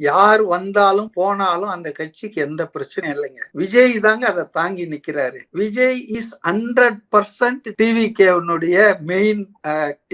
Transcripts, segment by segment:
யார் வந்தாலும் போனாலும் அந்த கட்சிக்கு எந்த பிரச்சனையும் இல்லைங்க. விஜய் தாங்க அதை தாங்கி நிக்கிறாரு. விஜய் இஸ் ஹண்ட்ரட் பர்சன்ட் டிவிகேனுடைய மெயின்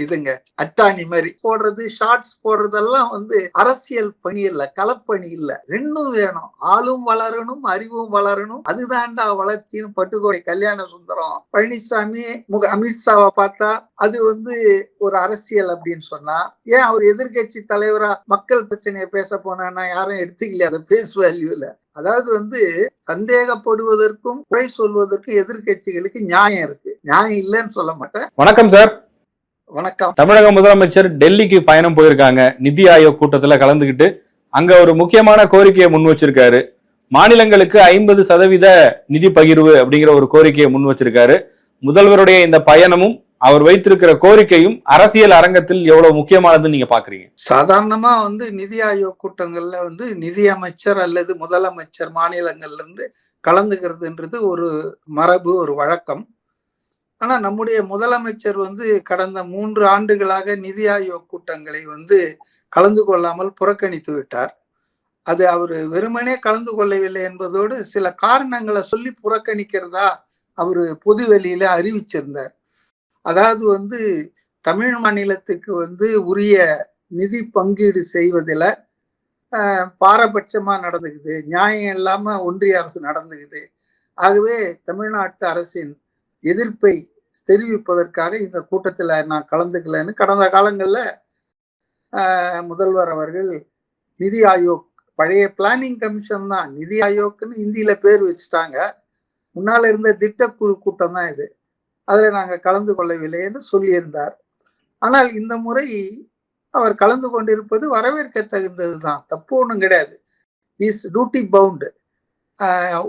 இதுங்க அட்டாணி மாதிரி. போடுறது ஷார்ட்ஸ் போடுறதெல்லாம் வந்து அரசியல் பணி இல்ல களப்பணி இல்ல. ரெண்டும் வேணும். ஆளும் வளரணும் அறிவும் வளரணும். அதுதான்டா வளர்ச்சின்னு பட்டுக்கோடை கல்யாண சுந்தரம் பழனிசாமி முக அமித்ஷாவை பார்த்தா அது வந்து ஒரு அரசியல் அப்படின்னு சொன்னா ஏன் அவர் எதிர்கட்சி தலைவரா மக்கள் பிரச்சனையை பேச போனா யாரும் எடுத்துக்கல அதை பேஸ் வேல்யூ இல்ல அதாவது வந்து சந்தேகப்படுவதற்கும் குறை சொல்வதற்கும் எதிர்கட்சிகளுக்கு நியாயம் இருக்கு. நியாயம் இல்லைன்னு சொல்ல மாட்டேன். வணக்கம் சார் வணக்கம். தமிழக முதலமைச்சர் டெல்லிக்கு பயணம் போயிருக்காங்க. நிதி ஆயோக் கூட்டத்துல கலந்துகிட்டு அங்க ஒரு முக்கியமான கோரிக்கையை முன் வச்சிருக்காரு. மாநிலங்களுக்கு ஐம்பது சதவீத நிதி பகிர்வு அப்படிங்கிற ஒரு கோரிக்கையை முன் வச்சிருக்காரு. முதல்வருடைய இந்த பயணமும் அவர் வைத்திருக்கிற கோரிக்கையும் அரசியல் அரங்கத்தில் எவ்வளவு முக்கியமானதுன்னு நீங்க பாக்குறீங்க? சாதாரணமா வந்து நிதி ஆயோக் கூட்டங்கள்ல வந்து நிதி அமைச்சர் அல்லது முதலமைச்சர் மாநிலங்கள்ல இருந்து கலந்துக்கிறதுன்றது ஒரு மரபு ஒரு வழக்கம். ஆனா நம்முடைய முதலமைச்சர் வந்து கடந்த மூன்று ஆண்டுகளாக நிதி ஆயோக் கூட்டங்களை வந்து கலந்து கொள்ளாமல் புறக்கணித்து விட்டார். அது அவர் வெறுமனே கலந்து கொள்ளவில்லை என்பதோடு சில காரணங்களை சொல்லி புறக்கணிக்கிறதா அவர் பொது வெளியில அறிவிச்சிருந்தார். அதாவது வந்து தமிழ் மாநிலத்துக்கு வந்து உரிய நிதி பங்கீடு செய்வதில் பாரபட்சமாக நடந்துக்குது. நியாயம் இல்லாமல் ஒன்றிய அரசு நடந்துக்குது. ஆகவே தமிழ்நாட்டு அரசின் எதிர்ப்பை தெரிவிப்பதற்காக இந்த கூட்டத்தில் நான் கலந்துக்கலன்னு கடந்த காலங்களில் முதல்வர் அவர்கள் நிதி ஆயோக் பழைய பிளானிங் கமிஷன் தான். நிதி ஆயோக்குன்னு இந்தியில் பேர் வச்சுட்டாங்க. முன்னால் இருந்த திட்டக்குழு கூட்டம் தான் இது. அதில் நாங்கள் கலந்து கொள்ளவில்லை என்று சொல்லியிருந்தார். ஆனால் இந்த முறை அவர் கலந்து கொண்டிருப்பது வரவேற்க தகுந்தது தான் தப்பு ஒன்றும் கிடையாது இஸ் டியூட்டி பவுண்டு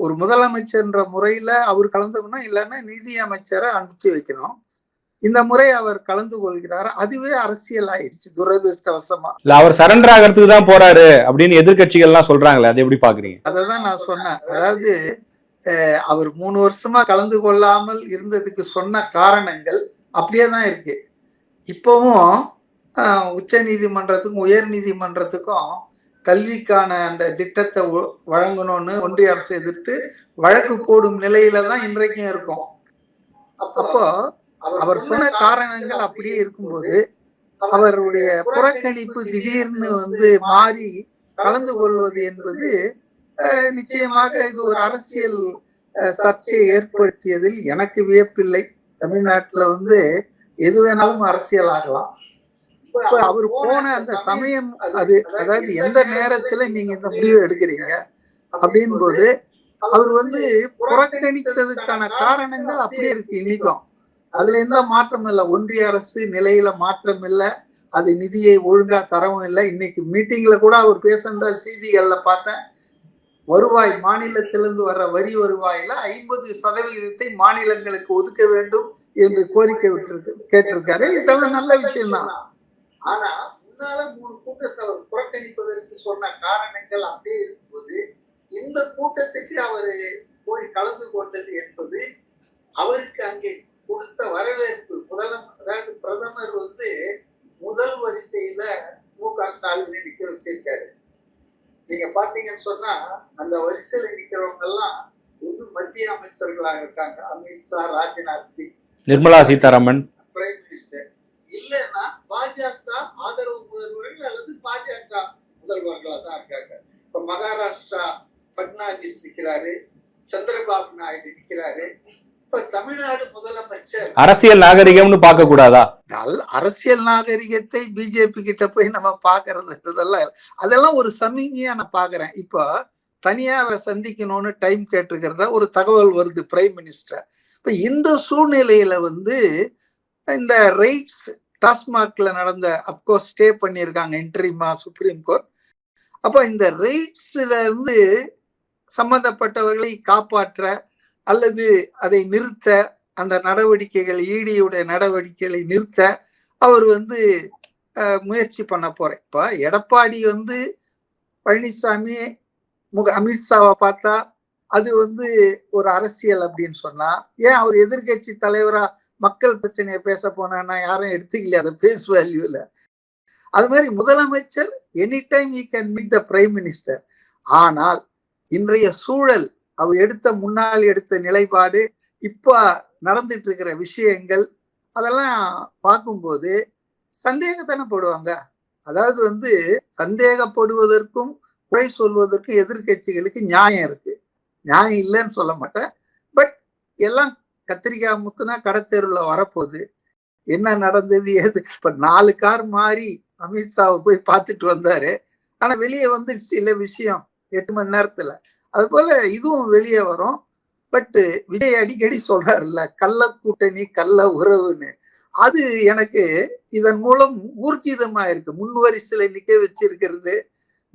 ஒரு முதலமைச்சர்ன்ற முறையில் அவர் கலந்துக்கணும் இல்லைன்னா நிதி அமைச்சரை அனுப்பிச்சு வைக்கணும். இந்த முறை அவர் கலந்து கொள்கிறார். அதுவே அரசியல் ஆயிடுச்சு துரதிருஷ்டவசமா. இல்ல அவர் சரண்டர் ஆகிறதுக்கு தான் போறாரு அப்படின்னு எதிர்கட்சிகள் எல்லாம் சொல்றாங்களே அதை எப்படி பாக்குறீங்க? அதை தான் நான் சொன்னேன். அதாவது அவர் மூணு வருஷமா கலந்து கொள்ளாமல் இருந்ததுக்கு சொன்ன காரணங்கள் அப்படியே தான் இருக்கு. இப்பவும் உச்ச நீதிமன்றத்துக்கும் உயர் நீதிமன்றத்துக்கும் கல்விக்கான அந்த திட்டத்தை வழங்கணும்னு ஒன்றிய அரசு எதிர்த்து வழக்கு போடும் நிலையில தான் இன்றைக்கும் இருக்கும். அப்போ அவர் சொன்ன காரணங்கள் அப்படியே இருக்கும்போது அவருடைய புறக்கணிப்பு திடீர்னு வந்து மாறி கலந்து கொள்வது என்பது நிச்சயமாக இது ஒரு அரசியல் சர்ச்சையை ஏற்படுத்தியதில் எனக்கு வியப்பில்லை. தமிழ்நாட்டுல வந்து எது வேணாலும் அரசியல் ஆகலாம். அவர் போன அந்த சமயம் அது அதாவது எந்த நேரத்துல நீங்க இந்த முடிவு எடுக்கிறீங்க அப்படின் போது அவர் வந்து புறக்கணித்ததுக்கான காரணங்கள் அப்படியே இருக்கு இன்னைக்கும். அதுல எந்த மாற்றம் இல்லை. ஒன்றிய அரசு நிலையில மாற்றம் இல்லை. அது நிதியை ஒழுங்கா தரவும் இல்லை. இன்னைக்கு மீட்டிங்ல கூட அவர் பேசுற செய்திகள்ல பார்த்தேன். வருவாய் மாநிலத்திலிருந்து வர்ற வரி வருவாயில ஐம்பது சதவிகிதத்தை மாநிலங்களுக்கு ஒதுக்க வேண்டும் என்று கோரிக்கை விட்டு கேட்டிருக்காரு. இதெல்லாம் நல்ல விஷயம்தான். ஆனா முன்னால மூணு கூட்டத்தை அவர் புறக்கணிப்பதற்கு சொன்ன காரணங்கள் அப்படியே இருக்கும்போது இந்த கூட்டத்துக்கு அவர் போய் கலந்து கொண்டது என்பது அவருக்கு அங்கே கொடுத்த வரவேற்பு. முதல அதாவது பிரதமர் வந்து முதல் வரிசையில மு க ஸ்டாலினை நிற்க வச்சிருக்காரு. நீங்க பாத்தீங்கன்னு சொன்னா அந்த வரிசையில நிக்கிறவங்க எல்லாம் ஒன்று மத்திய அமைச்சர்களாக இருக்காங்க. அமித்ஷா ராஜ்நாத் சிங். நிர்மலா சீதாராமன். பிரைம் மினிஸ்டர் இல்லைன்னா பாஜக ஆதரவு முதல்வர்கள் அல்லது பாஜக முதல்வர்களா தான் இருக்காங்க. இப்ப மகாராஷ்டிரா பட்னாவிஸ் நிக்கிறாரு. சந்திரபாபு நாயுடு முதலமைச்சர் அரசியல் நாகரிகம்னு பார்க்க கூடாதா அரசியல் நாகரிகத்தை பிஜேபி கிட்ட போய் நம்ம பாக்குறதுன்றதெல்லாம் அதெல்லாம் ஒரு சமிகையா நான் பாக்குறேன் இப்போ தனியா அவரை சந்திக்கணும்னு டைம் கேட்டிருக்கிறதா ஒரு தகவல் வருது பிரைம் மினிஸ்டர் இப்ப இந்த சூழ்நிலையில வந்து இந்த ரைட்ஸ் டாஸ்மாக்ல நடந்த அப்கோர்ஸ் ஸ்டே பண்ணியிருக்காங்க இன்ட்ரிமா சுப்ரீம் கோர்ட் அப்போ இந்த ரைட்ஸ்ல இருந்து சம்பந்தப்பட்டவர்களை காப்பாற்ற அல்லது அதை நிறுத்த அந்த நடவடிக்கைகள் ஈடியுடைய நடவடிக்கைகளை நிறுத்த அவர் வந்து முயற்சி பண்ண போறேன். இப்போ எடப்பாடி வந்து பழனிசாமி முக அமித்ஷாவை பார்த்தா அது வந்து ஒரு அரசியல் அப்படின்னு சொன்னா ஏன் அவர் எதிர்கட்சி தலைவரா மக்கள் பிரச்சனையை பேச போனா யாரும் எடுத்துக்கல அதை பேஸ் வேல்யூல அது மாதிரி முதலமைச்சர் any time you can meet the prime minister ஆனால் இன்றைய சூழல் அவர் எடுத்த முன்னால் எடுத்த நிலைப்பாடு இப்போ நடந்துட்டு இருக்கிற விஷயங்கள் அதெல்லாம் பார்க்கும்போது சந்தேகத்தானே போடுவாங்க அதாவது வந்து சந்தேகப்படுவதற்கும் குறை சொல்வதற்கும் எதிர்கட்சிகளுக்கு நியாயம் இருக்கு. நியாயம் இல்லைன்னு சொல்ல மாட்டேன். பட் எல்லாம் கத்திரிக்காய் முத்துனா கடத்தெருவில் வரப்போகுது. என்ன நடந்தது ஏது இப்ப நாலு கார் மாறி அமித்ஷாவை போய் பார்த்துட்டு வந்தாரு. ஆனா வெளியே வந்துடுச்சு இல்லை விஷயம். எட்டு மணி நேரத்துல. அது போல இதுவும் வெளியே வரும். பட் விஜய் அடிக்கடி சொல்றாருல்ல கள்ள கூட்டணி கள்ள உறவுன்னு. அது எனக்கு இதன் மூலம் ஊர்ஜிதமா இருக்கு முன் வரிசையில நிக்க வச்சிருக்கிறது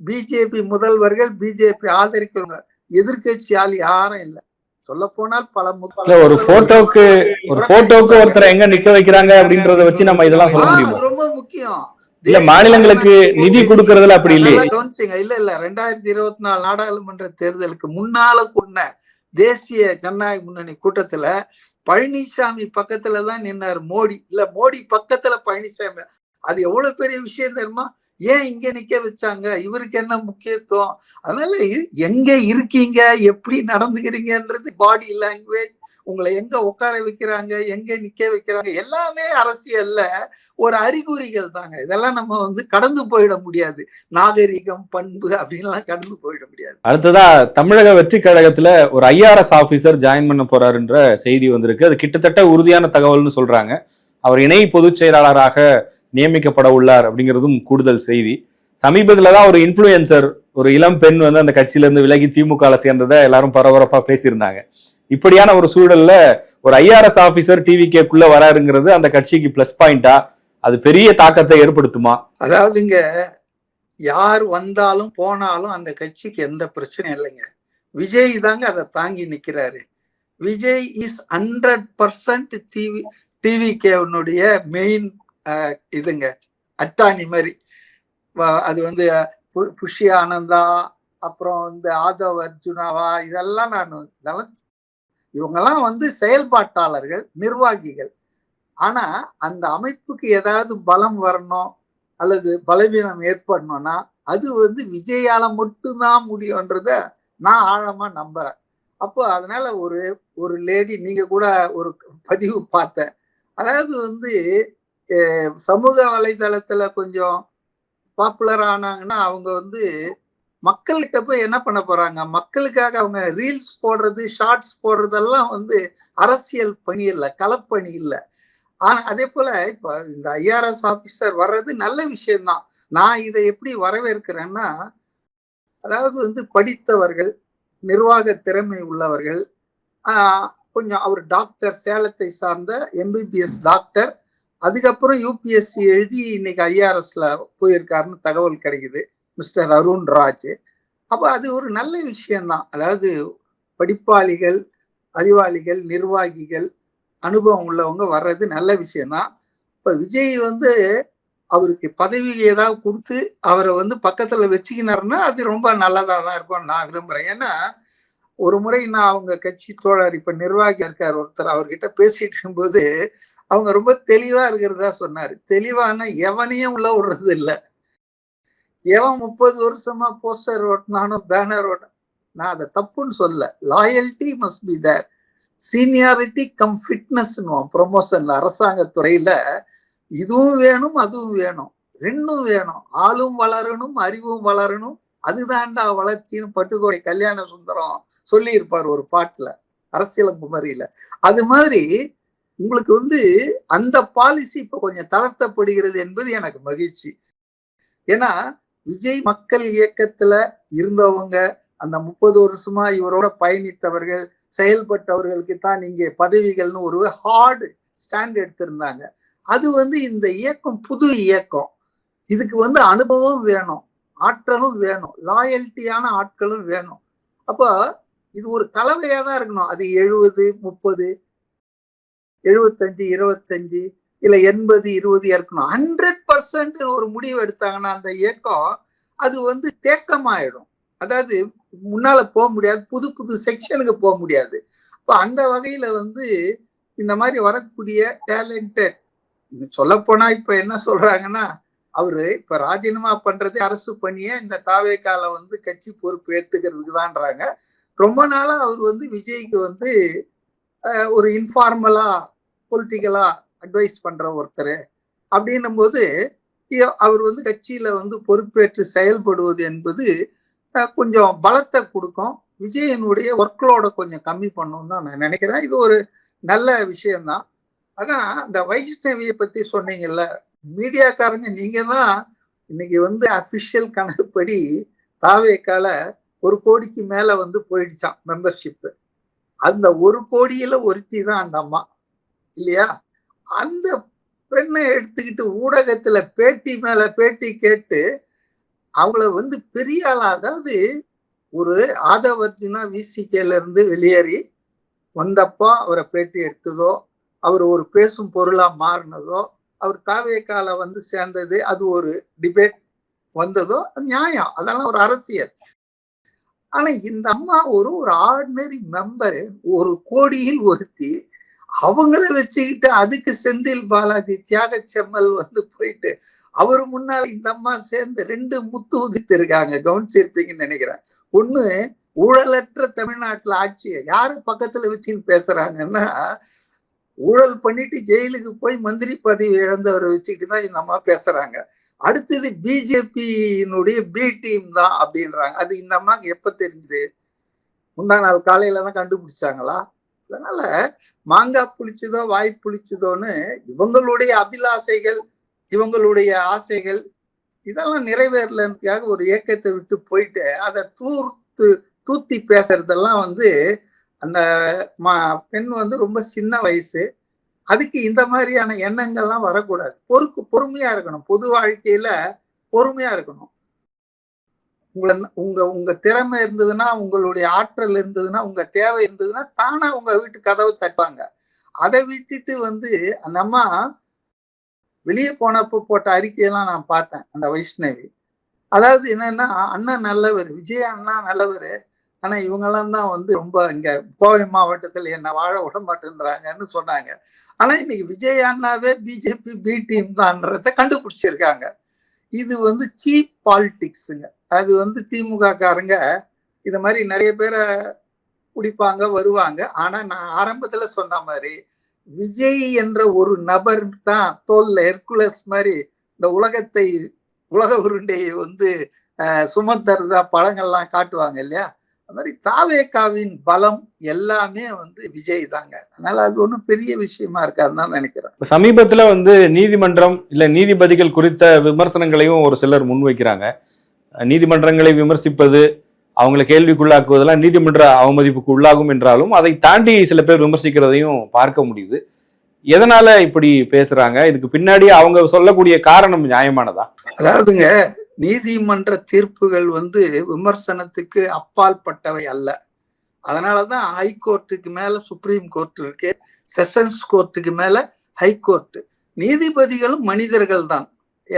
பிஜேபி முதல்வர்கள் பிஜேபி ஆதரிக்கிறவங்க. எதிர்கட்சி ஆள் யாரும் இல்லை. சொல்ல போனால் பல ஒரு போட்டோக்கு ஒரு போட்டோக்கு ஒருத்தரை எங்க நிக்க வைக்கிறாங்க அப்படின்றத வச்சு நம்ம இதெல்லாம் சொல்ல முடியுமா? ரொம்ப முக்கியம். இல்ல மாநிலங்களுக்கு நிதி கொடுக்கறதுல அப்படி இல்லையே. கவனிச்சுங்க. இல்ல இல்ல ரெண்டாயிரத்தி இருபத்தி நாலு நாடாளுமன்ற தேர்தலுக்கு முன்னால கூடின தேசிய ஜனநாயக முன்னணி கூட்டத்துல பழனிசாமி பக்கத்துல தான் நின்னார் மோடி. இல்ல மோடி பக்கத்துல பழனிசாமி. அது எவ்வளவு பெரிய விஷயம் தெரியுமா? ஏன் இங்க நிக்க வச்சாங்க? இவருக்கு என்ன முக்கியத்துவம்? அதனால எங்க இருக்கீங்க? எப்படி நடந்துக்கிறீங்கன்றது பாடி லாங்குவேஜ் உங்களை எங்க உட்கார வைக்கிறாங்க எங்க நிக்க வைக்கிறாங்க எல்லாமே அரசியல்ல ஒரு அறிகுறிகள் தாங்க. இதெல்லாம் நம்ம வந்து கடந்து போயிட முடியாது. நாகரிகம் பண்பு அப்படின்லாம் கடந்து போயிட முடியாது. அடுத்ததா தமிழக வெற்றி கழகத்துல ஒரு ஐஆர்எஸ் ஆபீசர் ஜாயின் பண்ண போறாருன்ற செய்தி வந்திருக்கு. அது கிட்டத்தட்ட உறுதியான தகவல்னு சொல்றாங்க. அவர் இணை பொதுச் செயலாளராக நியமிக்கப்பட உள்ளார் அப்படிங்கிறதும் கூடுதல் செய்தி. சமீபத்துல தான் ஒரு இன்ஃப்ளூயன்சர் ஒரு இளம் பெண் வந்து அந்த கட்சியில இருந்து விலகி திமுக சேர்ந்ததை எல்லாரும் பரபரப்பா பேசியிருந்தாங்க. இப்படியான ஒரு சூழல்ல ஒரு ஐஆர்எஸ் ஆபீசர் டிவிகேக்குள்ள வராருங்கிறது அந்த கட்சிக்கு பிளஸ் பாயிண்டா அது பெரிய தாக்கத்தை ஏற்படுத்துமா? அதாவதுங்க யார் வந்தாலும் போனாலும் அந்த கட்சிக்கு எந்த பிரச்சனையும் இல்லைங்க. விஜய் தாங்க அதை தாங்கி நிக்கிறாரு. Vijay is hundred percent TV டிவிகேனுடைய main இதுங்க அத்தாணி மாதிரி. அது வந்து பு- புஷி ஆனந்தா அப்புறம் வந்து ஆதவ் அர்ஜுனாவா இதெல்லாம் நான் இதெல்லாம் இவங்கெல்லாம் வந்து செயல்பாட்டாளர்கள் நிர்வாகிகள். ஆனா அந்த அமைப்புக்கு ஏதாவது பலம் வரணும் அல்லது பலவீனம் ஏற்படணும்னா அது வந்து விஜயால மட்டும்தான் முடியும்ன்றத நான் ஆழமா நம்புறேன். அப்போ அதனால ஒரு ஒரு லேடி நீங்க கூட ஒரு பதிவு பார்த்தேன். அதாவது வந்து சமூக வலைதளத்துல கொஞ்சம் பாப்புலர் ஆனாங்கன்னா அவங்க வந்து மக்கள்கிட்ட போய் என்ன பண்ண போறாங்க? மக்களுக்காக அவங்க ரீல்ஸ் போடுறது ஷார்ட்ஸ் போடுறதெல்லாம் வந்து அரசியல் பணி இல்லை களப்பணி இல்லை. ஆனா அதே போல இப்ப இந்த ஐஆர்எஸ் ஆபீசர் வர்றது நல்ல விஷயம்தான். நான் இதை எப்படி வரவேற்கிறேன்னா அதாவது வந்து படித்தவர்கள் நிர்வாக திறமை உள்ளவர்கள் கொஞ்சம் அவர் டாக்டர் சேலத்தை சார்ந்த எம்பிபிஎஸ் டாக்டர் அதுக்கப்புறம் யூபிஎஸ்சி எழுதி இன்னைக்கு ஐஆர்எஸ்ல போயிருக்காருன்னு தகவல் கிடைக்குது. மிஸ்டர் அருண் ராஜ். அப்போ அது ஒரு நல்ல விஷயம்தான். அதாவது படிப்பாளிகள் அறிவாளிகள் நிர்வாகிகள் அனுபவம் உள்ளவங்க வர்றது நல்ல விஷயம்தான். இப்போ விஜய் வந்து அவருக்கு பதவி ஏதாவது கொடுத்து அவரை வந்து பக்கத்தில் வச்சுக்கினாருன்னா அது ரொம்ப நல்லதாக தான் இருக்கும் நான் விரும்புகிறேன் ஏன்னா ஒரு முறை நான் அவங்க கட்சி தோழர் இப்போ நிர்வாகி இருக்கார் ஒருத்தர் அவர்கிட்ட பேசிட்டு இருக்கும்போது அவங்க ரொம்ப தெளிவாக இருக்கிறதா சொன்னார். தெளிவான எவனையும் உள்ள விடுறது இல்லை எவன் முப்பது வருஷமா போஸ்டர் ஓட்டினானோ பேனர் ஓட்ட நான் அதை தப்புன்னு சொல்ல loyalty must be there seniority cum fitness ப்ரொமோஷன்ல அரசாங்க துறையில. இதுவும் வேணும் அதுவும் வேணும். ரெண்டும் வேணும். ஆளும் வளரணும் அறிவும் வளரணும். அதுதான்டா வளர்ச்சின்னு பட்டுக்கோடை கல்யாண சுந்தரம் சொல்லியிருப்பார் ஒரு பாட்டுல அரசியல் குமரியில. அது மாதிரி உங்களுக்கு வந்து அந்த பாலிசி இப்போ கொஞ்சம் தளர்த்தப்படுகிறது என்பது எனக்கு மகிழ்ச்சி. ஏன்னா விஜய் மக்கள் இயக்கத்துல இருந்தவங்க அந்த முப்பது வருஷமா இவரோட பயணித்தவர்கள் செயல்பட்டவர்களுக்கு தான் இங்கே பதவிகள்னு ஒரு ஹார்டு ஸ்டாண்ட் எடுத்திருந்தாங்க. அது வந்து இந்த இயக்கம் புது இயக்கம். இதுக்கு வந்து அனுபவம் வேணும் ஆற்றலும் வேணும் லாயல்ட்டியான ஆட்களும் வேணும். அப்போ இது ஒரு கலவையாக தான் இருக்கணும். அது எழுபது முப்பது எழுபத்தஞ்சு இருபத்தஞ்சு இல்லை எண்பது இருபது இருக்கணும். ஹண்ட்ரட் பர்சன்ட் ஒரு முடிவு எடுத்தாங்கன்னா அந்த இயக்கம் அது வந்து தேக்கமாயிடும். அதாவது முன்னால போக முடியாது புது புது செக்ஷனுக்கு போக முடியாது. இப்போ அந்த வகையில வந்து இந்த மாதிரி வரக்கூடிய டேலண்டட் சொல்லப்போனா இப்போ இப்ப என்ன சொல்றாங்கன்னா அவரு இப்ப ராஜினாமா பண்றதே அரசு பணியை இந்த தாவேக்கால வந்து கட்சி பொறுப்பு ஏத்துக்கிறதுக்கு தான்றாங்க. ரொம்ப நாளா அவர் வந்து விஜய்க்கு வந்து ஒரு இன்ஃபார்மலா பொலிட்டிக்கலா அட்வைஸ் பண்ற ஒருத்தர். அப்படின்னும் போது அவர் வந்து கட்சியில வந்து பொறுப்பேற்று செயல்படுவது என்பது கொஞ்சம் பலத்தை கொடுக்கும். விஜயனுடைய ஒர்க்லோட கொஞ்சம் கம்மி பண்ணும் தான் நான் நினைக்கிறேன். இது ஒரு நல்ல விஷயம்தான். ஆனா இந்த வைஷ்ணவியை பத்தி சொன்னீங்கல்ல மீடியாக்காரங்க நீங்க தான் இன்னைக்கு வந்து அபிஷியல் கணக்குப்படி தாவேக்கால ஒரு கோடிக்கு மேல வந்து போயிடுச்சான் மெம்பர்ஷிப்பு அந்த ஒரு கோடியில ஒருத்தி தான் அந்த அம்மா. இல்லையா? அந்த பெண்ணை எடுத்துக்கிட்டு ஊடகத்துல பேட்டி மேல பேட்டி கேட்டு அவங்கள வந்து பெரிய ஆள் அதாவது ஒரு ஆதவர்ஜுனா விசிகேல இருந்து வெளியேறி வந்தப்போ அவரை பேட்டி எடுத்ததோ அவர் ஒரு பேசும் பொருளா மாறினதோ அவர் தாவேக்கால வந்து சேர்ந்தது அது ஒரு டிபேட் வந்ததோ நியாயம். அதெல்லாம் ஒரு அரசியல். ஆனா இந்த அம்மா ஒரு ஒரு ஆர்டினரி மெம்பர் ஒரு கோடியில் ஒருத்தி அவங்கள வச்சுக்கிட்டு அதுக்கு செந்தில் பாலாஜி தியாக செம்மல் வந்து போயிட்டு அவர் முன்னால் இந்த அம்மா சேர்ந்து ரெண்டு முத்து உதித்து இருக்காங்க கவனிச்சிருப்பீங்கன்னு நினைக்கிறேன். ஒண்ணு ஊழலற்ற தமிழ்நாட்டுல ஆட்சியை யாரு பக்கத்துல வச்சுன்னு பேசுறாங்கன்னா ஊழல் பண்ணிட்டு ஜெயிலுக்கு போய் மந்திரி பதவி இழந்தவரை வச்சுக்கிட்டு தான் இந்த அம்மா பேசுறாங்க. அடுத்தது பிஜேபியினுடைய பி டீம் தான் அப்படின்றாங்க. அது இந்த அம்மாக்கு எப்ப தெரிஞ்சது? முந்தா நாள் காலையில தான் கண்டுபிடிச்சாங்களா? அதனால மாங்காய் புளிச்சதோ வாய் புளிச்சதோன்னு இவங்களுடைய அபிலாசைகள் இவங்களுடைய ஆசைகள் இதெல்லாம் நிறைவேறலன்றதுக்காக ஒரு இயக்கத்தை விட்டு போயிட்டு அதை தூர்த்து தூத்தி பேசுறதெல்லாம் வந்து அந்த மா பெண் வந்து ரொம்ப சின்ன வயசு. அதுக்கு இந்த மாதிரியான எண்ணங்கள்லாம் வரக்கூடாது. பொறுக்கு பொறுமையா இருக்கணும். பொது வாழ்க்கையில பொறுமையா இருக்கணும். உங்களை உங்க உங்க திறமை இருந்ததுன்னா உங்களுடைய ஆற்றல் இருந்ததுன்னா உங்க தேவை இருந்ததுன்னா தானா உங்க வீட்டு கதவை தட்டுவாங்க. அதை விட்டுட்டு வந்து அந்த அம்மா வெளியே போனப்போ போட்ட அறிக்கையெல்லாம் நான் பார்த்தேன் அந்த வைஷ்ணவி. அதாவது என்னன்னா அண்ணன் நல்லவர் விஜய் அண்ணா நல்லவர். ஆனா இவங்கெல்லாம் தான் வந்து ரொம்ப இங்க கோவை மாவட்டத்தில் என்ன வாழ விட மாட்டேன்றாங்கன்னு சொன்னாங்க. ஆனா இன்னைக்கு விஜய் அண்ணாவே பிஜேபி பி டீம் தான்றத கண்டுபிடிச்சிருக்காங்க. இது வந்து சீப் பாலிடிக்ஸுங்க. அது வந்து திமுக காரங்க இது மாதிரி நிறைய பேரை பிடிப்பாங்க வருவாங்க. ஆனா நான் ஆரம்பத்துல சொன்ன மாதிரி விஜய் என்ற ஒரு நபர் தான் தோல்ல ஹெர்குலஸ் மாதிரி இந்த உலகத்தை உலக உருண்டையை வந்து அஹ், பழங்கள்லாம் படங்கள்லாம் காட்டுவாங்க இல்லையா? அது மாதிரி தாவேக்காவின் பலம் எல்லாமே வந்து விஜய் தாங்க. அதனால அது ஒன்றும் பெரிய விஷயமா இருக்காதுன்னு தான் நினைக்கிறேன். சமீபத்தில் வந்து நீதிமன்றம் இல்லை நீதிபதிகள் குறித்த விமர்சனங்களையும் ஒரு சிலர் முன்வைக்கிறாங்க. நீதிமன்றங்களை விமர்சிப்பது அவங்களை கேள்விக்குள்ளாக்குவதெல்லாம் நீதிமன்ற அவமதிப்புக்கு உள்ளாகும் என்றாலும் அதை தாண்டி சில பேர் விமர்சிக்கிறதையும் பார்க்க முடியுது. எதனால இப்படி பேசுறாங்க? இதுக்கு பின்னாடி அவங்க சொல்லக்கூடிய காரணம் நியாயமானதா? அதாவதுங்க நீதிமன்ற தீர்ப்புகள் வந்து விமர்சனத்துக்கு அப்பால் பட்டவை அல்ல. அதனாலதான் ஹைகோர்ட்டுக்கு மேல சுப்ரீம் கோர்ட் இருக்கு செஷன்ஸ் கோர்ட்டுக்கு மேல ஹைகோர்ட் நீதிபதிகளும் மனிதர்கள் தான்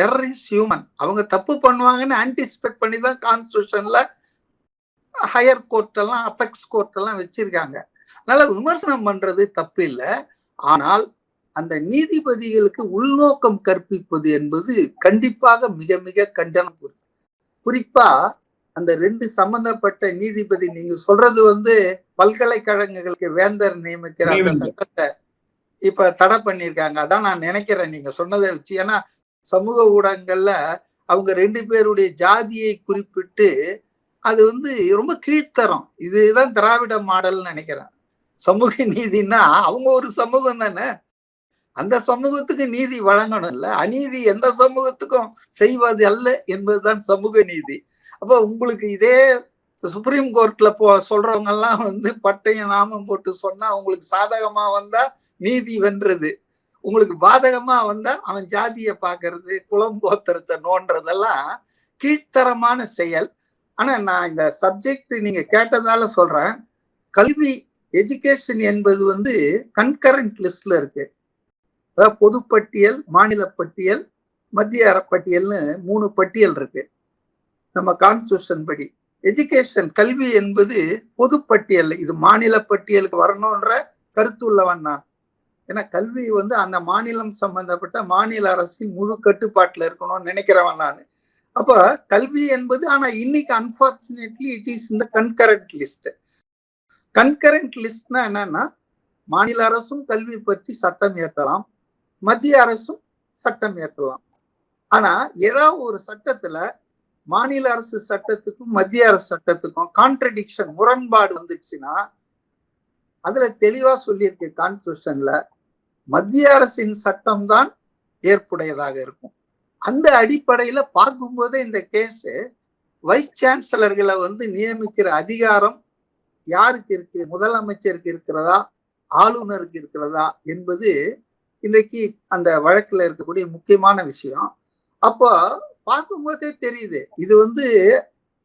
எரர் இஸ் ஹியூமன் அவங்க தப்பு பண்ணுவாங்கன்னு ஆன்டிசிபேட் பண்ணி தான் கான்ஸ்டியூஷன்ல ஹையர் கோர்ட் எல்லாம் அபெக்ஸ் கோர்ட் எல்லாம் வச்சிருக்காங்க. அதனால விமர்சனம் பண்றது தப்பு இல்லை. ஆனால் அந்த நீதிபதிகளுக்கு உள்நோக்கம் கற்பிப்பது என்பது கண்டிப்பாக மிக மிக கண்டனம் குறிப்பா அந்த ரெண்டு சம்பந்தப்பட்ட நீதிபதி நீங்க சொல்றது வந்து பல்கலைக்கழகங்களுக்கு வேந்தர் நியமிக்கிற அந்த. சட்டத்தை இப்ப தடை பண்ணியிருக்காங்க. அதான் நான் நினைக்கிறேன் நீங்க சொன்னதை வச்சு. ஏன்னா சமூக ஊடகங்கள்ல அவங்க ரெண்டு பேருடைய ஜாதியை குறிப்பிட்டு அது வந்து ரொம்ப கீழ்த்தரம். இதுதான் திராவிட மாடல்னு நினைக்கிறேன். சமூக நீதினா அவங்க ஒரு சமூகம் தானே? அந்த சமூகத்துக்கு நீதி வழங்கணும் இல்ல அநீதி எந்த சமூகத்துக்கும் செய்வது அல்ல என்பதுதான் சமூக நீதி. அப்ப உங்களுக்கு இதே சுப்ரீம் கோர்ட்ல போ சொல்றவங்க எல்லாம் வந்து பட்டையும் நாமம் போட்டு சொன்னா உங்களுக்கு சாதகமா வந்தா நீதி வென்றது. உங்களுக்கு பாதகமா வந்தா அவன் ஜாதியை பாக்குறது குளம்போத்திரத்தை நோன்றதெல்லாம் கீழ்த்தரமான செயல். ஆனா நான் இந்த சப்ஜெக்ட் நீங்க கேட்டதால சொல்றேன். கல்வி எஜுகேஷன் என்பது வந்து கன்கரண்ட் லிஸ்ட்ல இருக்கு. அதாவது பொதுப்பட்டியல் மாநில பட்டியல் மத்திய அறப்பட்டியல்னு மூணு பட்டியல் இருக்கு. நம்ம கான்ஸ்டியூஷன் படி. எஜுகேஷன் கல்வி என்பது பொதுப்பட்டியல். இது மாநில பட்டியலுக்கு வரணுன்ற கருத்து உள்ளவன் நான். ஏன்னா கல்வி வந்து அந்த மாநிலம் சம்பந்தப்பட்ட மாநில அரசின் முழு கட்டுப்பாட்டில் இருக்கணும்னு நினைக்கிறவன் நான். அப்போ கல்வி என்பது ஆனால் இன்னைக்கு அன்பார்ச்சுனேட்லி இட் இஸ் இந்த கன்கரண்ட் லிஸ்ட் கன்கரண்ட் லிஸ்ட்னா என்னன்னா மாநில அரசும் கல்வி பற்றி சட்டம் இயற்றலாம் மத்திய அரசும் சட்டம் இயற்றலாம். ஆனா ஏதாவது ஒரு சட்டத்துல மாநில அரசு சட்டத்துக்கும் மத்திய அரசு சட்டத்துக்கும் கான்ட்ரடிக்ஷன் முரண்பாடு வந்துச்சுன்னா அதுல தெளிவா சொல்லியிருக்கு கான்ஸ்டியூஷன்ல மத்திய அரசின் சட்டம்தான் ஏற்புடையதாக இருக்கும். அந்த அடிப்படையில பார்க்கும்போதே இந்த கேஸ் வைஸ் சான்சலர்களை வந்து நியமிக்கிற அதிகாரம் யாருக்கு இருக்கு? முதலமைச்சருக்கு இருக்கிறதா? ஆளுநருக்கு இருக்கிறதா? என்பது இன்றைக்கு அந்த வழக்கில் இருக்கக்கூடிய முக்கியமான விஷயம். அப்போ பார்க்கும்போதே தெரியுது இது வந்து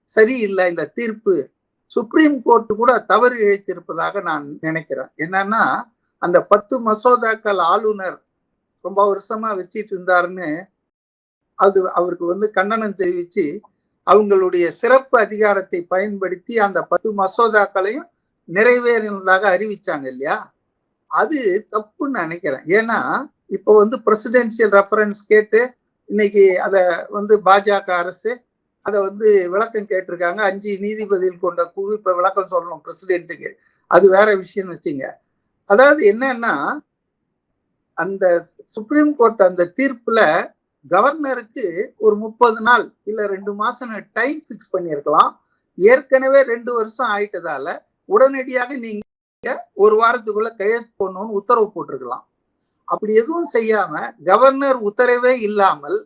சரியில்லை இந்த தீர்ப்பு. சுப்ரீம் கோர்ட்டு கூட தவறு இழைத்திருப்பதாக நான் நினைக்கிறேன். என்னன்னா அந்த பத்து மசோதாக்கள் ஆளுநர் ரொம்ப வருஷமா வச்சிட்டு இருந்தாருன்னு அது அவருக்கு வந்து கண்டனம் தெரிவிச்சு அவங்களுடைய சிறப்பு அதிகாரத்தை பயன்படுத்தி அந்த பத்து மசோதாக்களையும் நிறைவேறினதாக அறிவிச்சாங்க இல்லையா? அது தப்புன்னு நினைக்கிறேன். ஏன்னா இப்போ வந்து பிரசிடென்சியல் ரெஃபரன்ஸ் கேட்டு இன்னைக்கு அதை வந்து பாஜக அரசு அதை வந்து விளக்கம் கேட்டிருக்காங்க. அஞ்சு நீதிபதிகள் கொண்ட குழு இப்போ விளக்கம் சொல்லணும் பிரசிடென்ட்டுக்கு அது வேற விஷயம்னு வச்சுங்க. அதாவது என்னன்னா அந்த சுப்ரீம் கோர்ட் அந்த தீர்ப்புல கவர்னருக்கு ஒரு முப்பது நாள் இல்ல ரெண்டு மாசம் டைம் ஃபிக்ஸ் பண்ணியிருக்கலாம். ஏற்கனவே ரெண்டு வருஷம் ஆயிட்டதால உடனடியாக நீங்க ஒரு வாரத்துக்குள்ள கையெழுத்து போடணும்னு உத்தரவு போட்டிருக்கலாம். அப்படி எதுவும் செய்யாம கவர்னர் உத்தரவே இல்லாமல்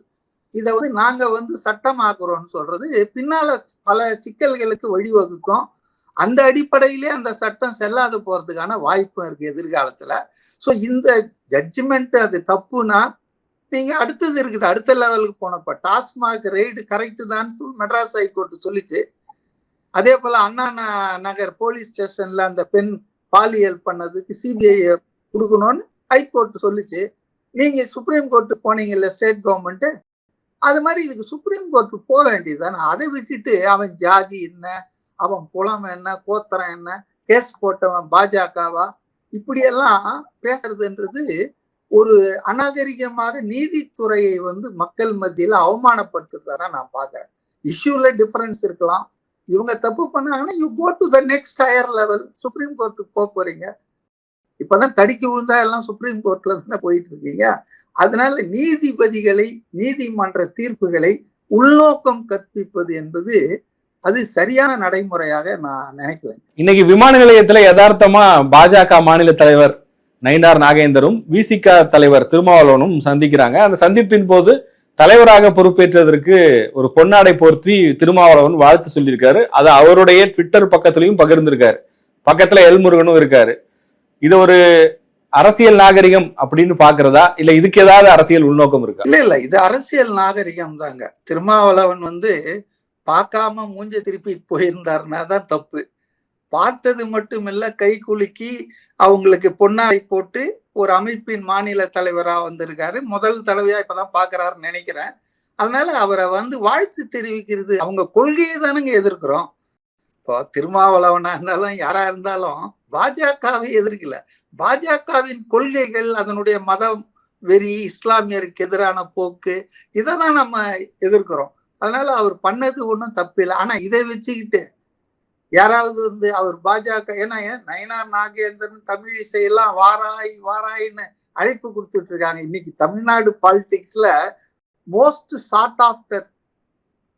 இதை வந்து நாங்க வந்து சட்டமாக்குறோம்னு சொல்றது பின்னால பல சிக்கல்களுக்கு வழிவகுக்கும். அந்த அடிப்படையிலே அந்த சட்டம் செல்லாது போறதுக்கான வாய்ப்பும் இருக்கு எதிர்காலத்துல. ஸோ இந்த ஜட்ஜ்மெண்ட் அது தப்புனா நீங்க அடுத்தது இருக்குது அடுத்த லெவலுக்கு போனப்ப டாஸ்மாக் ரெய்டு கரெக்டு தான் மெட்ராஸ் ஹைகோர்ட் சொல்லிச்சு. அதே போல அண்ணா நகர் போலீஸ் ஸ்டேஷன்ல அந்த பெண் பாலியல் பண்ணதுக்கு சிபிஐ கொடுக்கணும்னு ஹைகோர்ட் சொல்லிச்சு. நீங்க சுப்ரீம் கோர்ட்டு போனீங்கல்ல ஸ்டேட் கவர்மெண்ட்டு அது மாதிரி இதுக்கு சுப்ரீம் கோர்ட்டு போக வேண்டியதுதானே. அதை விட்டுட்டு அவன் ஜாதி என்ன அவன் குளம் என்ன கோத்திரம் என்ன கேஸ் போட்டவன் பாஜகவா? இப்படியெல்லாம் பேசுறதுன்றது ஒரு அநாகரிகமாக நீதித்துறையை வந்து மக்கள் மத்தியில் அவமானப்படுத்துறதா நான் பார்க்கறேன். இஷ்யூல டிஃபரன்ஸ் இருக்கலாம். இவங்க தப்பு பண்ணாங்கன்னா you go to the next higher level supreme கோர்ட்டுக்கு போக போறீங்க. இப்பதான் தடிக்கு விழுந்தா எல்லாம் சுப்ரீம் கோர்ட்ல தானே போயிட்டு இருக்கீங்க. அதனால நீதிபதிகளை நீதிமன்ற தீர்ப்புகளை உள்நோக்கம் கற்பிப்பது என்பது அது சரியான நடைமுறையாக நான் நினைக்கல இன்னைக்கு விமான நிலையத்துல யதார்த்தமா பாஜக மாநில தலைவர் நயினார் நாகேந்தரும் விசிக தலைவர் திருமாவளவனும் சந்திக்கிறாங்க. அந்த சந்திப்பின் போது தலைவராக பொறுப்பேற்றதற்கு ஒரு பொன்னாடை போர்த்தி திருமாவளவன் வாழ்த்து சொல்லியிருக்காரு. அது அவருடைய ட்விட்டர் பக்கத்துலயும் பகிர்ந்திருக்காரு. பக்கத்துல எல்முருகனும் இருக்காரு. இது ஒரு அரசியல் நாகரிகம் அப்படின்னு பாக்குறதா இல்ல இதுக்கு ஏதாவது அரசியல் உள்நோக்கம் இருக்கா? இல்ல இல்ல இது அரசியல் நாகரிகம் தாங்க திருமாவளவன் வந்து பார்க்காம மூஞ்ச திருப்பி போயிருந்தாருன்னா தான் தப்பு. பார்த்தது மட்டுமில்ல கை குலுக்கி அவங்களுக்கு பொன்னாடை போட்டு ஒரு அமைப்பின் மாநில தலைவராக வந்திருக்காரு. முதல் தடவையா இப்பதான் பாக்குறாருன்னு நினைக்கிறேன். அதனால அவரை வந்து வாழ்த்து தெரிவிக்கிறது அவங்க கொள்கையை தானுங்க எதிர்க்கிறோம். இப்போ திருமாவளவனா இருந்தாலும் யாரா இருந்தாலும் பாஜகவை எதிர்க்கல. பாஜகவின் கொள்கைகள் அதனுடைய மதம் வெறி இஸ்லாமியருக்கு எதிரான போக்கு இதை தான் நம்ம எதிர்க்கிறோம். அதனால அவர் பண்ணது ஒன்றும் தப்பில்லை ஆனால் இதை வச்சுக்கிட்டு யாராவது வந்து அவர் பாஜக ஏன்னா நயனார் நாகேந்திரன் தமிழ் இசையெல்லாம் வாராய் வாராயின்னு அழைப்பு கொடுத்துட்டு இருக்காங்க. இன்னைக்கு தமிழ்நாடு பாலிடிக்ஸ்ல மோஸ்ட் சார்ட் ஆஃப்டர்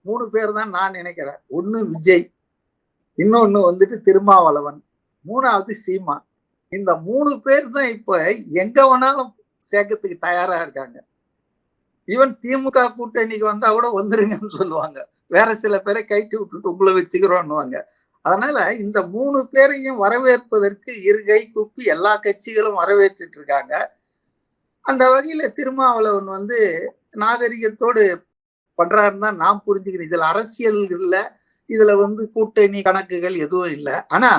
மூணு பேர் தான் நான் நினைக்கிறேன். ஒன்று விஜய் இன்னொன்று வந்துட்டு திருமாவளவன் மூணாவது சீமா. இந்த மூணு பேர் தான் இப்போ எங்கே வேணாலும் சேர்க்கறதுக்கு தயாராக இருக்காங்க. ஈவன் திமுக கூட்டணிக்கு வந்தா கூட வந்துருங்கன்னு சொல்லுவாங்க. வேற சில பேரை கைட்டு விட்டுட்டு உங்களை வச்சுக்கிறோன்னுவாங்க. அதனால இந்த மூணு பேரையும் வரவேற்பதற்கு இருகை குப்பி எல்லா கட்சிகளும் வரவேற்றுட்டு இருக்காங்க. அந்த வகையில திருமாவளவன் வந்து நாகரிகத்தோடு பண்றாருன்னு தான் நான் புரிஞ்சுக்கிறேன். இதுல அரசியல் இல்லை இதுல வந்து கூட்டணி கணக்குகள் எதுவும் இல்லை. ஆனா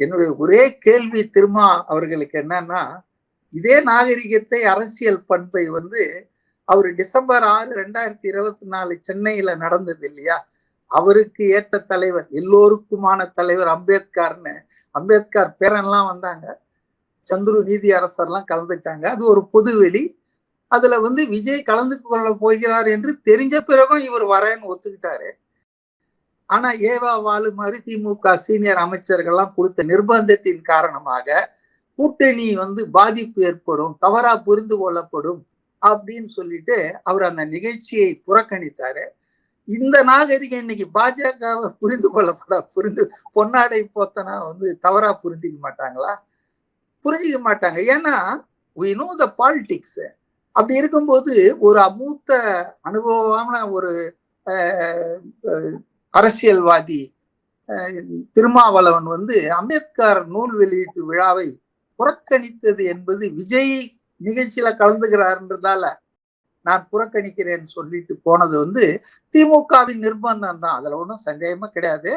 என்னுடைய ஒரே கேள்வி திருமா அவர்களுக்கு என்னன்னா இதே நாகரிகத்தை அரசியல் பண்பை வந்து அவர் டிசம்பர் ஆறு ரெண்டாயிரத்தி இருபத்தி நாலு சென்னையில நடந்தது இல்லையா? அவருக்கு ஏற்ற தலைவர் எல்லோருக்குமான தலைவர் அம்பேத்கர்னு அம்பேத்கர் பேரன்லாம் வந்தாங்க. சந்துரு நீதி அரசர்லாம் கலந்துட்டாங்க அது ஒரு பொதுவெளி. அதுல வந்து விஜய் கலந்து கொள்ள போகிறார் என்று தெரிஞ்ச பிறகும் இவர் வரேன்னு ஒத்துக்கிட்டாரு. ஆனா ஏவா வாலு மாதிரி திமுக சீனியர் அமைச்சர்கள்லாம் கொடுத்த நிர்பந்தத்தின் காரணமாக கூட்டணி வந்து பாதிப்பு ஏற்படும் தவறா புரிந்து கொள்ளப்படும் அப்படின்னு சொல்லிட்டு அவர் அந்த நிகழ்ச்சியை புறக்கணித்தாரு. இந்த நாகரிகம் இன்னைக்கு பாஜகவை புரிந்து கொள்ளப்பட புரிந்து பொன்னாடை போத்தனா வந்து தவறா புரிஞ்சிக்க மாட்டாங்களா? புரிஞ்சுக்க மாட்டாங்க. ஏன்னா வி நோ த பாலிடிக்ஸ் அப்படி இருக்கும்போது ஒரு அமூத்த அனுபவமான ஒரு அரசியல்வாதி திருமாவளவன் வந்து அம்பேத்கர் நூல் வெளியீட்டு விழாவை புறக்கணித்தது என்பது விஜய் நிகழ்ச்சியில கலந்துகிறாருன்றதால நான் புறக்கணிக்கிறேன்னு சொல்லிட்டு போனது வந்து திமுகவின் நிர்பந்தம் தான். அதுல ஒன்றும் சந்தேகமா கிடையாது.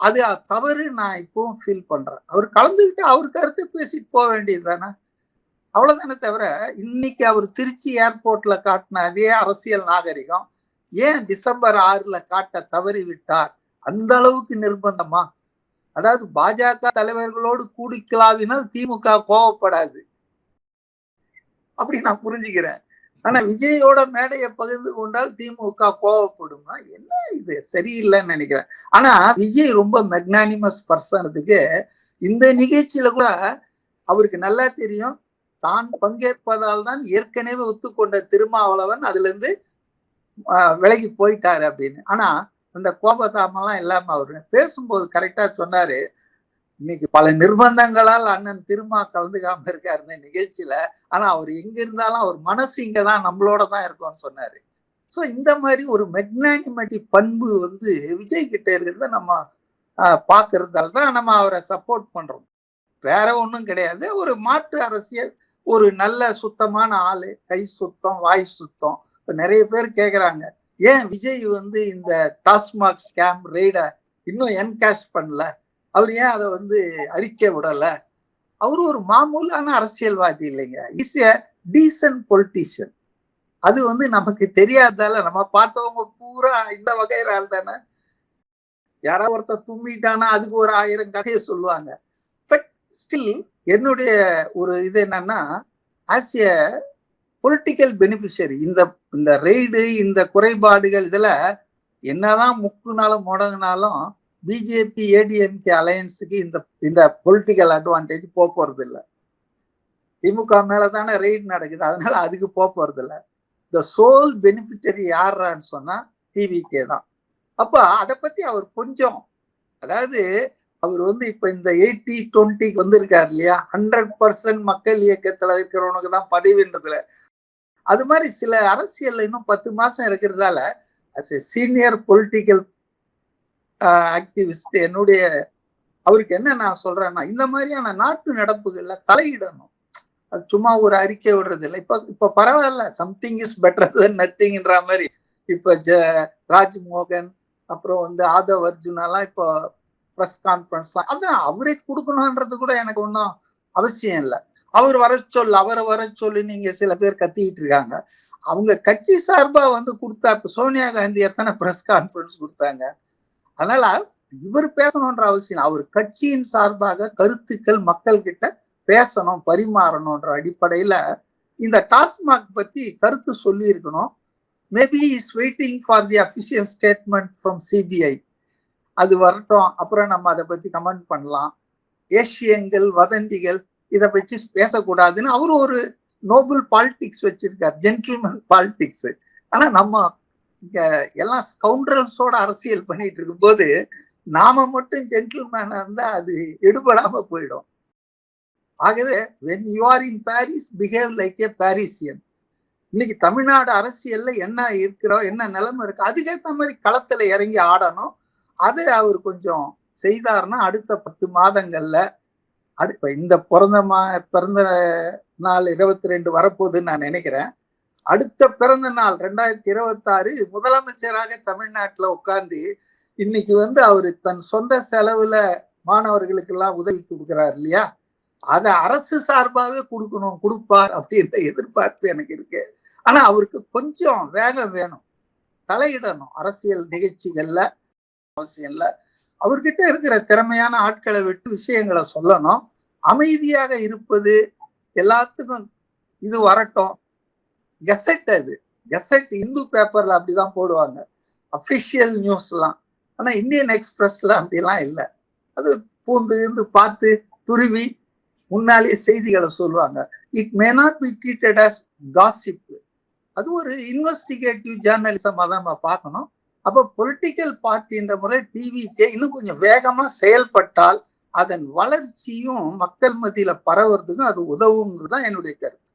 அது தவறு நான் இப்பவும் ஃபீல் பண்றேன். அவர் கலந்துக்கிட்டு அவர் கருத்து பேசிட்டு போக வேண்டியது தானே? அவ்வளவுதானே தவிர இன்னைக்கு அவர் திருச்சி ஏர்போர்ட்ல காட்டின அதே அரசியல் நாகரிகம் ஏன் டிசம்பர் ஆறுல காட்ட தவறி விட்டார்? அந்த அளவுக்கு நிர்பந்தமா? அதாவது பாஜக தலைவர்களோடு கூடிக்கலாவினால் திமுக கோவப்படாது. அப்படி நான் புரிஞ்சுக்கிறேன். ஆனா விஜயோட மேடையை பகிர்ந்து கொண்டால் திமுக கோவப்படுமா என்ன இது? சரியில்லைன்னு நினைக்கிறேன். ஆனா விஜய் ரொம்ப மெக்னானிமஸ் பர்சனத்துக்கு இந்த நிகழ்ச்சியில கூட அவருக்கு நல்லா தெரியும். தான் பங்கேற்பதால் தான் ஏற்கனவே ஒத்துக்கொண்ட திருமாவளவன் அதுல இருந்து விலகி போயிட்டாரு அப்படின்னு. ஆனா அந்த கோபதாமெல்லாம் இல்லாம அவரு பேசும்போது கரெக்டா சொன்னாரு. இன்னைக்கு பல நிர்பந்தங்களால் அண்ணன் திருமா கலந்துக்காம இருக்காரு இந்த நிகழ்ச்சியில. ஆனா அவர் எங்க இருந்தாலும் அவர் மனசு இங்கதான் நம்மளோட தான் இருக்கும்னு சொன்னாரு. ஸோ இந்த மாதிரி ஒரு மெக்னானிமட்டி பண்பு வந்து விஜய் கிட்ட இருக்கிறத நம்ம பார்க்கறதால தான் நம்ம அவரை சப்போர்ட் பண்றோம். வேற ஒன்றும் கிடையாது. ஒரு மாற்று அரசியல் ஒரு நல்ல சுத்தமான ஆளு கை சுத்தம் வாய் சுத்தம் இப்போ நிறைய பேர் கேட்குறாங்க ஏன் விஜய் வந்து இந்த டாஸ்மாக் ஸ்கேம் ரெய்டை இன்னும் என்கேஷ் பண்ணல? அவர் ஏன் அதை வந்து அறிக்கை விடல? அவர் ஒரு மாமூலான அரசியல்வாதி இல்லைங்க. இஸ் எ டீசன்ட் பொலிட்டீஷியன் அது வந்து நமக்கு தெரியாதால நம்ம பார்த்தவங்க பூரா இந்த வகையில தானே. யாராவது ஒருத்தர் தும்பிட்டானா அதுக்கு ஒரு ஆயிரம் கதையை சொல்லுவாங்க. பட் ஸ்டில் என்னுடைய ஒரு இது என்னன்னா ஆஸ் எ பொலிட்டிக்கல் பெனிஃபிஷரி இந்த இந்த ரெய்டு இந்த குறைபாடுகள் இதில் என்னதான் முக்குனாலும் முடங்கினாலும் பிஜேபி ஏடிஎம்கே அலையன்ஸுக்கு இந்த இந்த பொலிட்டிக்கல் அட்வான்டேஜ் போக போகிறது இல்லை திமுக மேலே தானே ரெய்டு நடக்குது. அதனால அதுக்கு போக போகிறது இல்லை இந்த சோல் பெனிஃபிட்டரி யாரான்னு சொன்னா டிவிகே தான். அப்போ அதை பத்தி அவர் கொஞ்சம் அதாவது அவர் வந்து இப்போ இந்த எயிட்டி டுவெண்ட்டிக்கு வந்திருக்கார் இல்லையா? ஹண்ட்ரட் பர்சன்ட் மக்கள் இயக்கத்தில் இருக்கிறவனுக்கு தான் பதவின்றதுல. அது மாதிரி சில அரசியல் இன்னும் பத்து மாசம் இருக்கிறதால as a senior political activist என்னுடைய அவருக்கு என்ன நான் சொல்றேன்னா இந்த மாதிரியான நாட்டு நடப்புகள்ல தலையிடணும். அது சும்மா ஒரு அறிக்கை விடுறது இல்லை இப்ப இப்ப பரவாயில்ல. சம்திங் இஸ் பெட்டர் தென் நத்திங்ன்ற மாதிரி. இப்ப ஜ ராஜ்மோகன் அப்புறம் வந்து ஆதவ் அர்ஜுனாலாம் இப்போ ப்ரெஸ் கான்ஃபரன்ஸ்லாம் அதான் அவரே கொடுக்கணுன்றது கூட எனக்கு ஒன்றும் அவசியம் இல்லை. அவர் வர சொல் அவரை வர சொல்லி நீங்க சில பேர் கத்திக்கிட்டு இருக்காங்க. அவங்க கட்சி சார்பா வந்து கொடுத்தா இப்ப சோனியா காந்தி எத்தனை ப்ரெஸ் கான்ஃபரன்ஸ் கொடுத்தாங்க? அதனால இவர் பேசணுன்ற அவசியம் அவர் கட்சியின் சார்பாக கருத்துக்கள் மக்கள் கிட்ட பேசணும் பரிமாறணும்ன்ற அடிப்படையில இந்த டாஸ்மாக் பத்தி கருத்து சொல்லி இருக்கணும் maybe is waiting for the official statement from CBI அது வரட்டும். அப்புறம் நம்ம அதை பத்தி கமெண்ட் பண்ணலாம். ஏஷியங்கள் வதந்திகள் இதை பற்றி பேசக்கூடாதுன்னு அவரு ஒரு நோபல் பாலிடிக்ஸ் வச்சிருக்கார். ஜென்டில்மேன் பாலிடிக்ஸ் ஆனா நம்ம இங்க எல்லாம் கவுண்டர்ஸோட அரசியல் பண்ணிட்டு இருக்கும்போது நாம மட்டும் ஜென்டில்மேனா இருந்தா அது எடுபடாம போயிடும். ஆகவே when you are in Paris behave like a Parisian இன்னைக்கு தமிழ்நாடு அரசியல்ல என்ன இருக்கிறோம் என்ன நிலைமை இருக்கு அதுக்கேற்ற மாதிரி களத்துல இறங்கி ஆடணும். அதை அவர் கொஞ்சம் செய்தார்னா அடுத்த பத்து மாதங்கள்ல அடு இந்த பிறந்த மா பிறந்த நாள் இருபத்தி ரெண்டு வரப்போகுதுன்னு நான் நினைக்கிறேன். அடுத்த பிறந்த நாள் ரெண்டாயிரத்தி இருபத்தாறு முதலமைச்சராக தமிழ்நாட்டில் உட்கார்ந்து இன்னைக்கு வந்து அவர் தன் சொந்த செலவுல மாணவர்களுக்கெல்லாம் உதவி கொடுக்குறாரு இல்லையா? அதை அரசு சார்பாகவே கொடுக்கணும் கொடுப்பார் அப்படின்ற எதிர்பார்ப்பு எனக்கு இருக்கு. ஆனா அவருக்கு கொஞ்சம் வேகம் வேணும். தலையிடணும் அரசியல் நிகழ்ச்சிகள்ல அவசியம் இல்லை. அவர்கிட்ட இருக்கிற திறமையான ஆட்களை விட்டு விஷயங்களை சொல்லணும். அமைதியாக இருப்பது எல்லாத்துக்கும் இது வரட்டும். கெசட் அது. கெசட் இந்து பேப்பர்ல அப்படிதான் போடுவாங்க. அஃபிஷியல் நியூஸ்லாம் ஆனா இந்தியன் எக்ஸ்பிரஸ்ல அப்படிலாம் இல்லை. அது பூந்து இருந்து பார்த்து துருவி முன்னாலே செய்திகளை சொல்லுவாங்க. It may not be treated as gossip அது ஒரு இன்வெஸ்டிகேட்டிவ் ஜேர்னலிசமாக தான் நம்ம பார்க்கணும். அப்போ பொலிட்டிக்கல் பார்ட்டின்ற முறை டிவிக்கே இன்னும் கொஞ்சம் வேகமாக செயல்பட்டால் அதன் வளர்ச்சியும் மக்கள் மத்தியில் பரவுறதுக்கும் அது உதவுங்கிறது தான் என்னுடைய கருத்து.